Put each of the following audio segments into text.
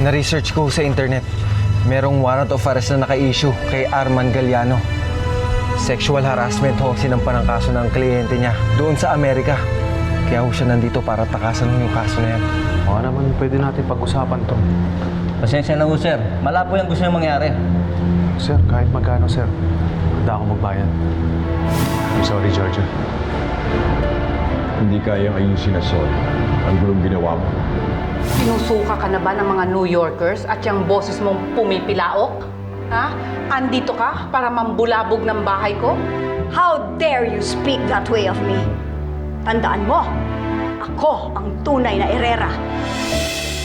Na-research ko sa internet. Merong warrant of arrest na naka-issue kay Arman Galliano. Sexual harassment ho sinampan ng kaso ng kliyente niya doon sa Amerika. Kaya ho siya nandito para takasan yung kaso na yan. Baka naman pwede natin pag-usapan to. Pasensya na ho, sir. Malabo yung gusto niyo mangyari. Sir, kahit magkano, sir. Handa ako magbayad. I'm sorry, Georgia. Hindi kayang ayusin na sorry. Ang gulong ginawa mo. Sinusuka ka na ba ng mga New Yorkers at yung boses mong pumipilaok? Ha? Andito ka para mambulabog ng bahay ko? How dare you speak that way of me? Tandaan mo, ako ang tunay na erera.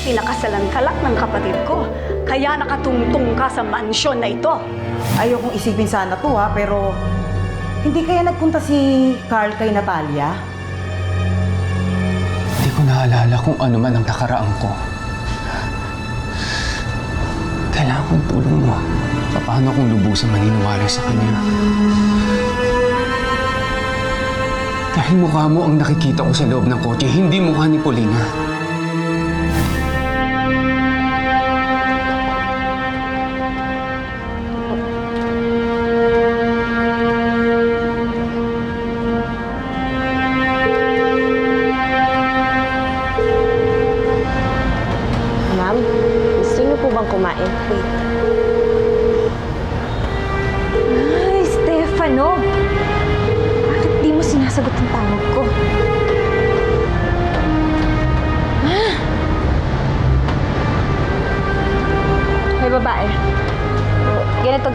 Pinakasalan ka lang ng kapatid ko, kaya nakatungtong ka sa mansyon na ito. Ayokong isipin sana to ha, pero hindi kaya nagpunta si Carl kay Natalia? Naalala kung ano man ang nakaraan ko. Kailangan kong tulong mo. Paano kung lubusan maniniwala sa kanya? Dahil mukha mo ang nakikita ko sa loob ng kotse, hindi mukha ni Paulina.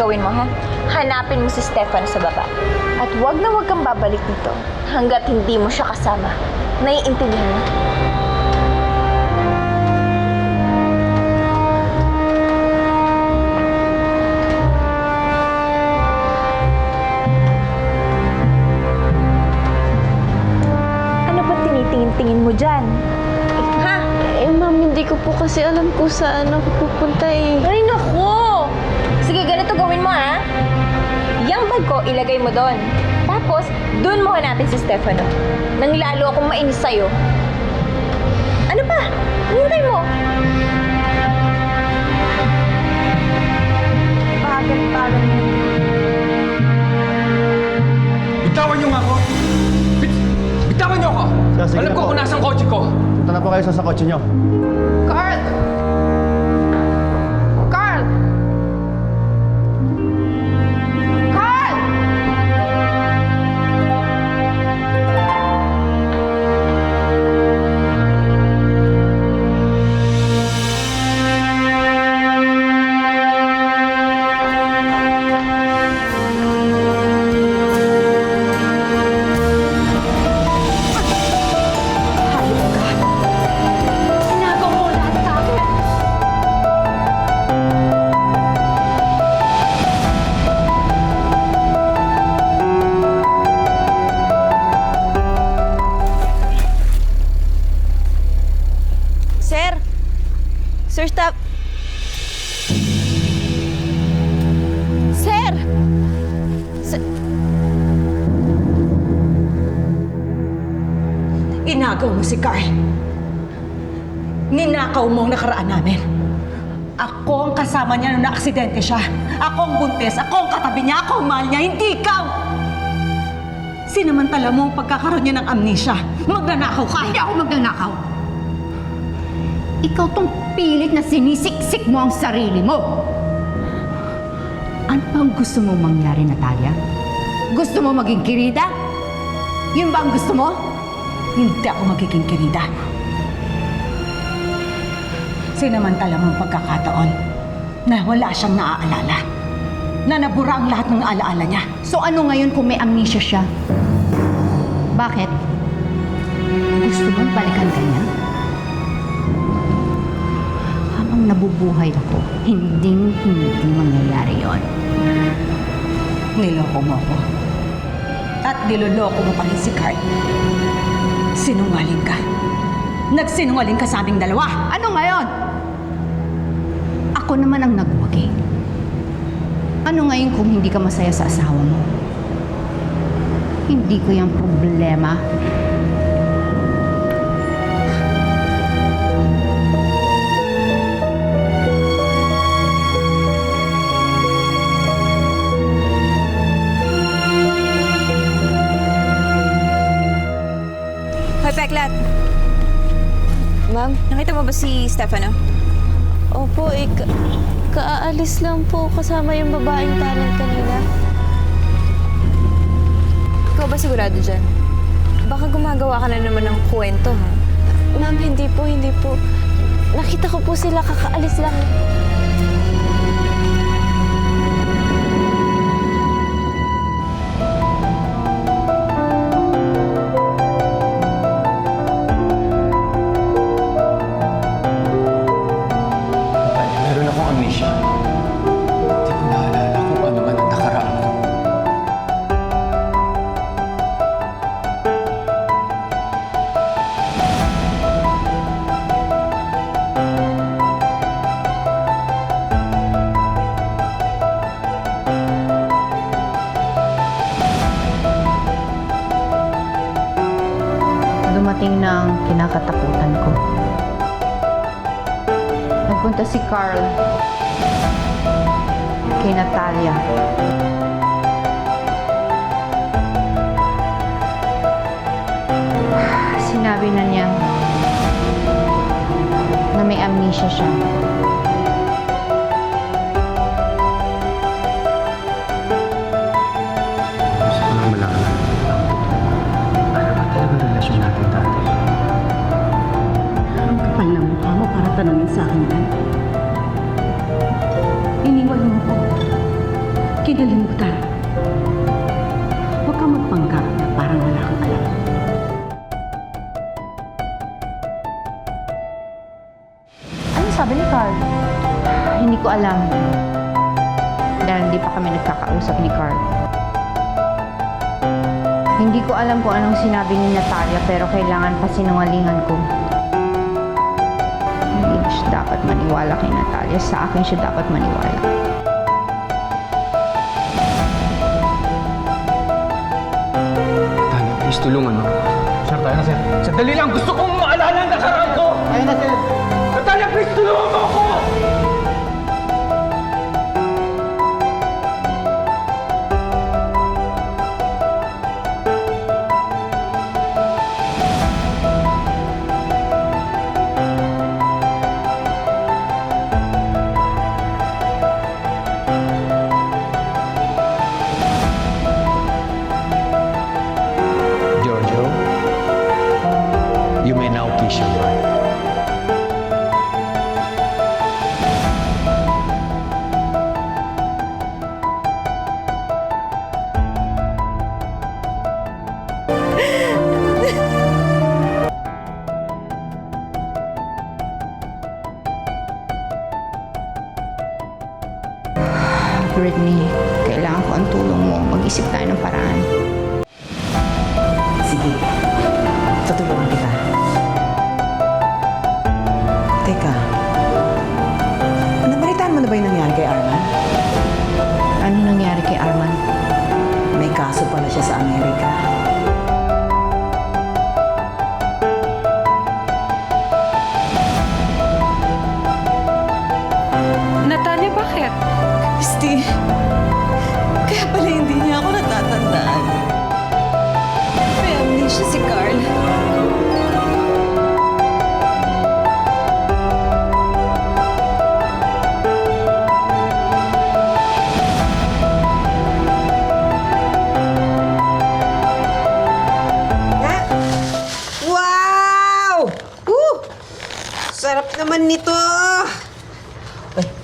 Ganito gawin mo, ha? Hanapin mo si Stefan sa baba. At wag na wag kang babalik dito hanggat hindi mo siya kasama. Naiintindihan mo? Ano ba tinitingin-tingin mo dyan? Ha? Eh, ma'am, hindi ko po kasi alam kung saan ako pupunta eh. Ay, naku! Ilagay mo doon. Tapos, doon mo hanapin si Stefano. Nang lalo akong mainis sa'yo. Ano pa? Hintay mo. Bakit parang... Bitawan niyo nga ako! Bit bitawan niyo ako! Sige Alam ko po. kung nasang kotse ko! Punta na po kayo sa, sa kotse nyo. Inagaw mo si Carl. Ninakaw mo ang nakaraan namin. Ako ang kasama niya nung naaksidente siya. Ako ang buntis, ako ang katabi niya, ako ang mahal niya, hindi ikaw! Sinamantala mo ang pagkakaroon niya ng amnesia. Magnanakaw ka! Hindi ako magnanakaw. Ikaw tong pilit na sinisiksik mo ang sarili mo. Ano bang gusto mo mangyari, Natalia? Gusto mo maging kirida? Yun ba ang gusto mo? Hindi ako magiging kirida. Sinamantala mo ang pagkakataon na wala siyang naaalala. Na nabura ang lahat ng alaala niya. So ano ngayon kung may amnesia siya? Bakit? Gusto mong balikan ka niya? Habang nabubuhay ako, hindi hindi mangyayari yon. Niloko mo ako. At niloloko mo pa rin si Carl. Sinungaling ka. Nagsinungaling ka sa aming dalawa. Ano ngayon? Ako naman ang nagwagi. Ano ngayon kung hindi ka masaya sa asawa mo? Hindi ko yung problema. Ba si Stefano? Opo, eh, ka- kaalis lang po kasama yung babaeng talent kanina. Ikaw ba sigurado dyan? Baka gumagawa ka na naman ng kwento, ha? Ma'am, hindi po, hindi po. Nakita ko po sila kakaalis lang. Dumating na ang kinakatakutan ko. Nagpunta si Carl kay Natalia. Sinabi na niya na may amnesia siya. Mukha mo para tanungin sa akin yan. Iniwan mo ko. Kinalimutan. Huwag kang magpanggap na parang wala kang alam. Ano sabi ni Carl? Hindi ko alam. Dahil hindi pa kami nagkakausap ni Carl. Hindi ko alam kung anong sinabi ni Natalia pero kailangan pa sinungalingan ko. Siya dapat maniwala kay Natalia. Sa akin siya dapat maniwala. Tanya, please tulungan mo. Sir, tayo na sir. Sandali lang, gusto kong maalala ang nakaraan ko! Tayo na sir.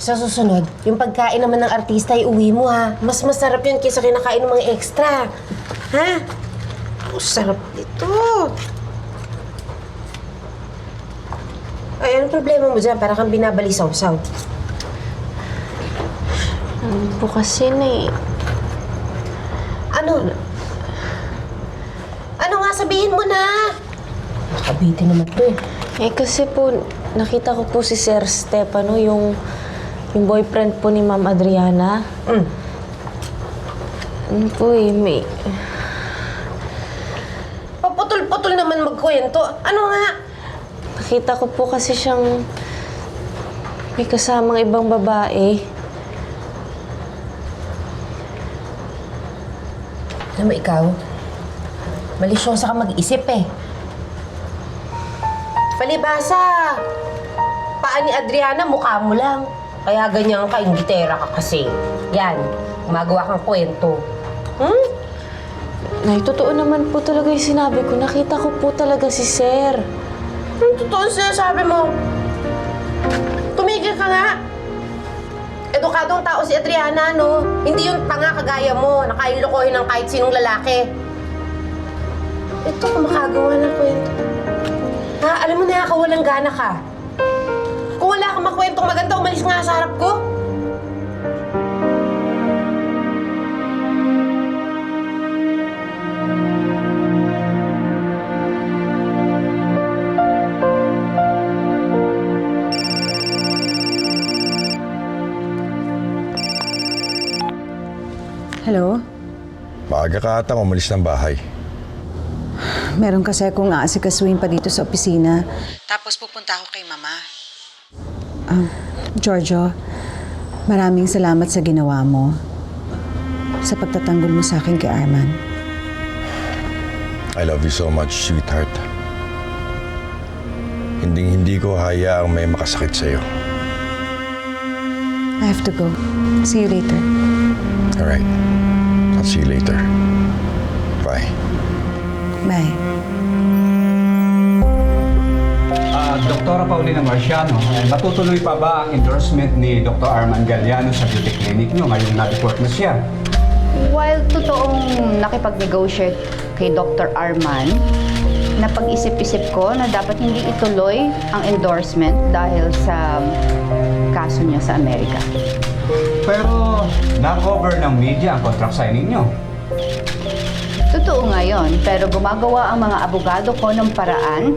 Sa susunod, yung pagkain naman ng artista ay uwi mo ha. Mas masarap yun kaysa kinakain ng mga extra. Ha? Ang sarap nito. Ay, anong problema mo dyan? Para kang binabalisaw-saw. Ano po kasi na eh. Ano? Ano nga? Sabihin mo na! Nakabitin naman to eh. Eh kasi po, nakita ko po si Sir Stefano, yung, yung boyfriend po ni Ma'am Adriana. Mm. Ano po eh, may... Paputol-putol naman magkwento. Ano nga? Nakita ko po kasi siyang may kasamang ibang babae. Alam mo ikaw, malisyosa ka mag-isip eh. Palibasa, ni Adriana, mukha mo lang. Kaya ganyan ka, ingitera ka kasi. Yan, gumagawa kang kwento. Hmm? Nay, totoo naman po talaga yung sinabi ko. Nakita ko po talaga si Sir. Ang totoo ang sinasabi mo. Tumigil ka nga. Edukadong tao si Adriana, no? Hindi yung tanga kagaya mo, na kayang lokohin ng kahit sinong lalaki. Ito, makagawa ng kwento. Ha, alam mo na, kawalang gana ka. Kung wala kang makwentong maganda, umalis nga sa harap ko. Hello? Maaga ka atang umalis ng bahay. Meron kasi akong aasikasuhin pa dito sa opisina. Tapos pupunta ako kay Mama. Ah, Giorgio, maraming salamat sa ginawa mo. Sa pagtatanggol mo sa akin kay Arman. I love you so much, sweetheart. Hindi hindi ko hayaang may makasakit sa'yo. I have to go. See you later. Alright. I'll see you later. Bye. Bye. Doktora Paulina Marciano, matutuloy pa ba ang endorsement ni Dr. Arman Galliano sa beauty clinic nyo ngayong na-report na siya? While totoong nakipag-negotiate kay Dr. Arman, napag-isip-isip ko na dapat hindi ituloy ang endorsement dahil sa kaso niya sa Amerika. Pero na-cover ng media ang contract signing nyo. Totoo nga yun, pero gumagawa ang mga abogado ko ng paraan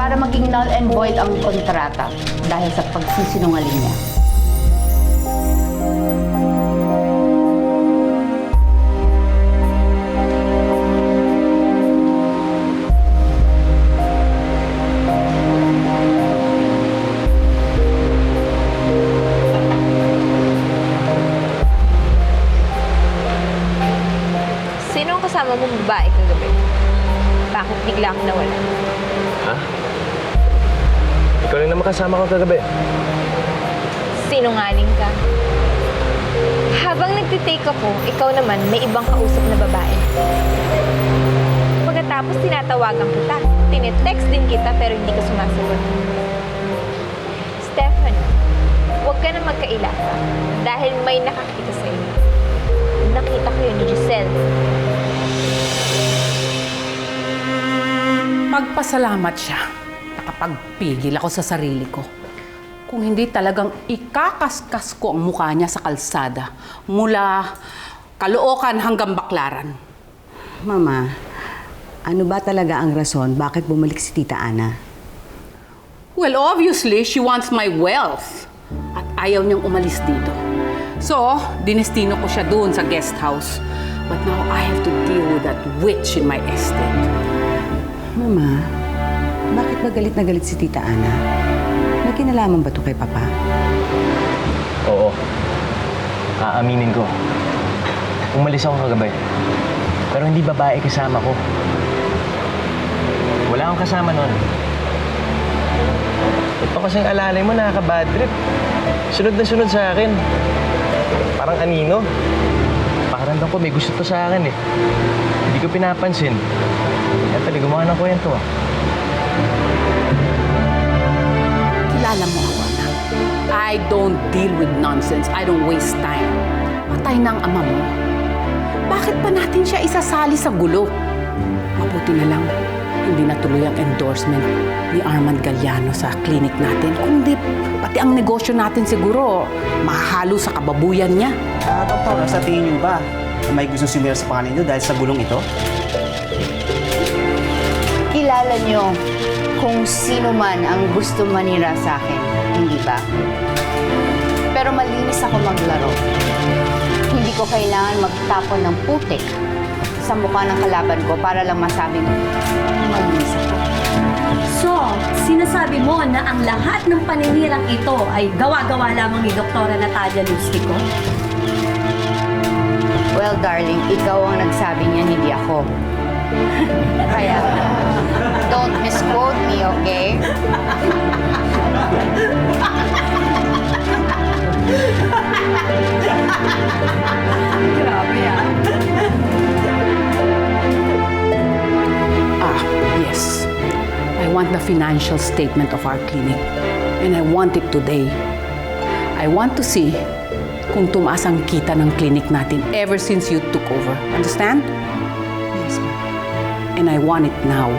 para maging null and void ang kontrata dahil sa pagsisinungaling niya. Sino ang kasama mong babae kagabi? Bakit bigla kang nawala? Kasama ko kagabi. Sinungaling ka. Habang nagtitake ako, ikaw naman may ibang kausap na babae. Pagkatapos tinatawagan kita, tinetext din kita pero hindi ka sumasagot. Stefan, huwag ka na magkailata dahil may nakakita sa iyo. Nakita ko yun ni Giselle. Magpasalamat siya. Nakapagpigil ako sa sarili ko. Kung hindi talagang ikakaskas ko ang mukha niya sa kalsada mula Caloocan hanggang Baklaran. Mama, ano ba talaga ang rason bakit bumalik si Tita Ana? Well, obviously, she wants my wealth. At ayaw niyang umalis dito. So, dinestino ko siya doon sa guest house. But now I have to deal with that witch in my estate. Mama, bakit ba galit na galit si Tita Ana? May kinalaman ba to kay Papa? Oo. Aaminin ko. Umalis ako kagabi. Pero hindi babae kasama ko. Wala akong kasama nun. Ito kasing alalay mo, nakaka-bad trip. Sunod na sunod sa akin. Parang anino. Pakiramdam ko may gusto to sa akin eh. Hindi ko pinapansin. Kaya talaga gumawa ng kwento ah. Kilala mo ako, anak. I don't deal with nonsense. I don't waste time. Patay ng ama mo. Bakit pa natin siya isasali sa gulo? Mabuti na lang, hindi natuloy ang endorsement ni Armand Galliano sa clinic natin. Kung hindi, pati ang negosyo natin siguro, mahahalo sa kababuyan niya. Ah, Doktor, sa tingin niyo ba na may gusto sinira sa pangalan niyo dahil sa gulong ito? Kilala niyo kung sino man ang gusto manira sa akin, hindi ba? Pero malinis ako maglaro. Hindi ko kailangan magtapon ng putik sa mukha ng kalaban ko para lang masabing malinis ako. So, sinasabi mo na ang lahat ng paninirang ito ay gawa-gawa lamang ni Doktora Natalia Lustico? Well, darling, ikaw ang nagsabi niyan, hindi ako. Kaya, don't misquote me, okay? Grabe ah. Ah, yes. I want the financial statement of our clinic. And I want it today. I want to see kung tumaas ang kita ng clinic natin ever since you took over. Understand? Yes, ma'am. And I want it now.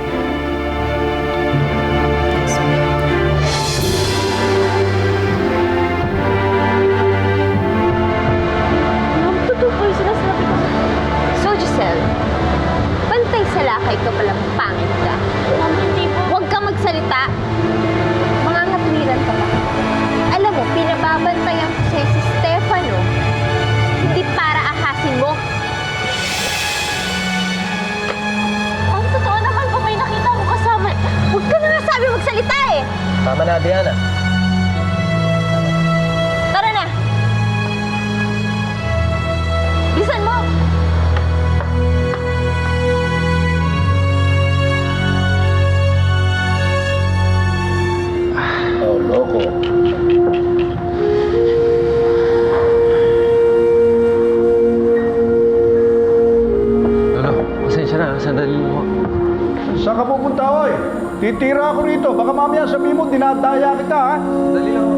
Dinadaya kita, ha? Sandali lang.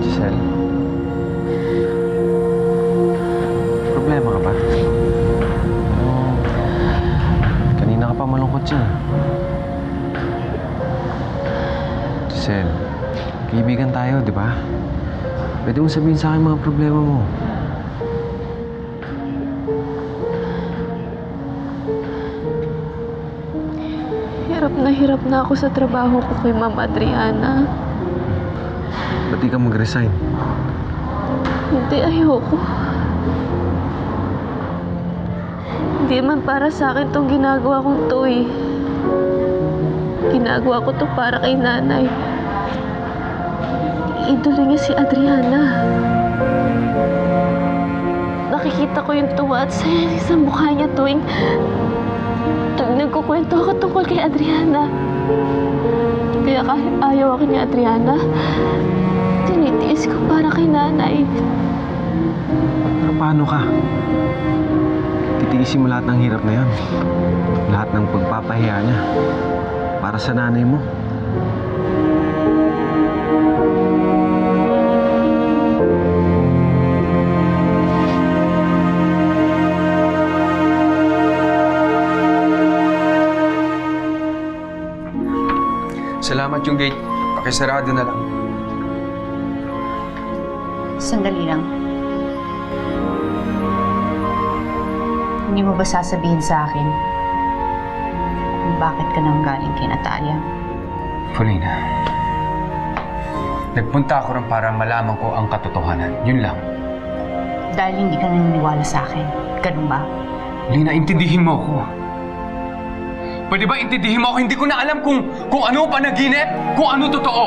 Giselle. Problema ka ba? Oh, kanina ka pa malungkot siya. Giselle, kaibigan tayo, di ba? Pwede mo sabihin sa akin mga problema mo. Hirap na ako sa trabaho ko kay Ma'am Adriana. Ba't di ka mag-resign? Hindi, ayoko. Hindi man para sa akin tong ginagawa kong to eh. Ginagawa ko to para kay nanay. Idolo niya si Adriana. Nakikita ko yung tuwa at saya sa mukha niya tuwing nagkukwento ako tungkol kay Adriana. Kaya kahit ayaw ako ni Adriana, tinitiis ko para kay nanay. Pero paano ka? Titiisin mo lahat ng hirap na yon. Lahat ng pagpapahiya niya. Para sa nanay mo. Yung gate. Pakisarado na lang. Sandali lang. Hindi mo ba sasabihin sa akin kung bakit ka nang galing kay Natalia? Paulina, nagpunta ako rin para malaman ko ang katotohanan. Yun lang. Dahil hindi ka naniniwala sa akin. Ganun ba? Lina, intindihin mo ako. Pwede ba intindihin mo ako? Hindi ko na alam kung, kung ano panaginip, kung ano totoo.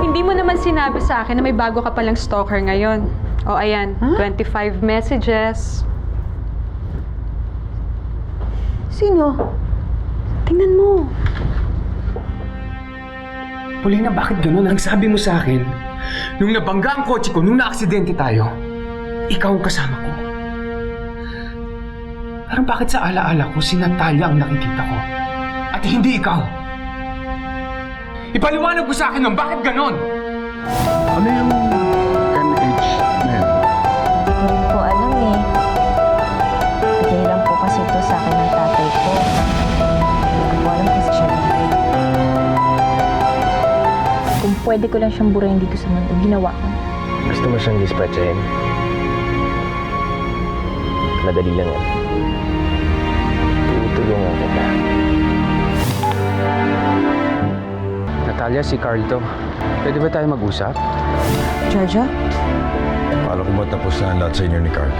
Hindi mo naman sinabi sa akin na may bago ka palang stalker ngayon. O ayan, 25 messages. Sino? Tingnan mo. Paulina, bakit ganun? Ang sabi mo sa akin, nung nabangga ang kotse ko, nung naaksidente tayo, ikaw ang kasama ko. Pero bakit sa alaala ko, si Natalia ang nakikita ko? At hindi ikaw? Ipaliwanag mo sa akin nun, bakit ganon? Ano yung NH na yan? Hindi ko alam eh. Bigay lang po kasi ito sa akin ng tatay ko. Hindi ko alam kung siya nangyay. Kung pwede ko lang siyang burahin dito sa mundo, ginawa ko. Gusto mo siyang dispatchahin? Madali lang yan. Tutulungan kita. Natalia, si Carl to. Pwede ba tayo mag-usap? Georgia? Akala ko ba tapos na ang lahat sa inyo ni Carl?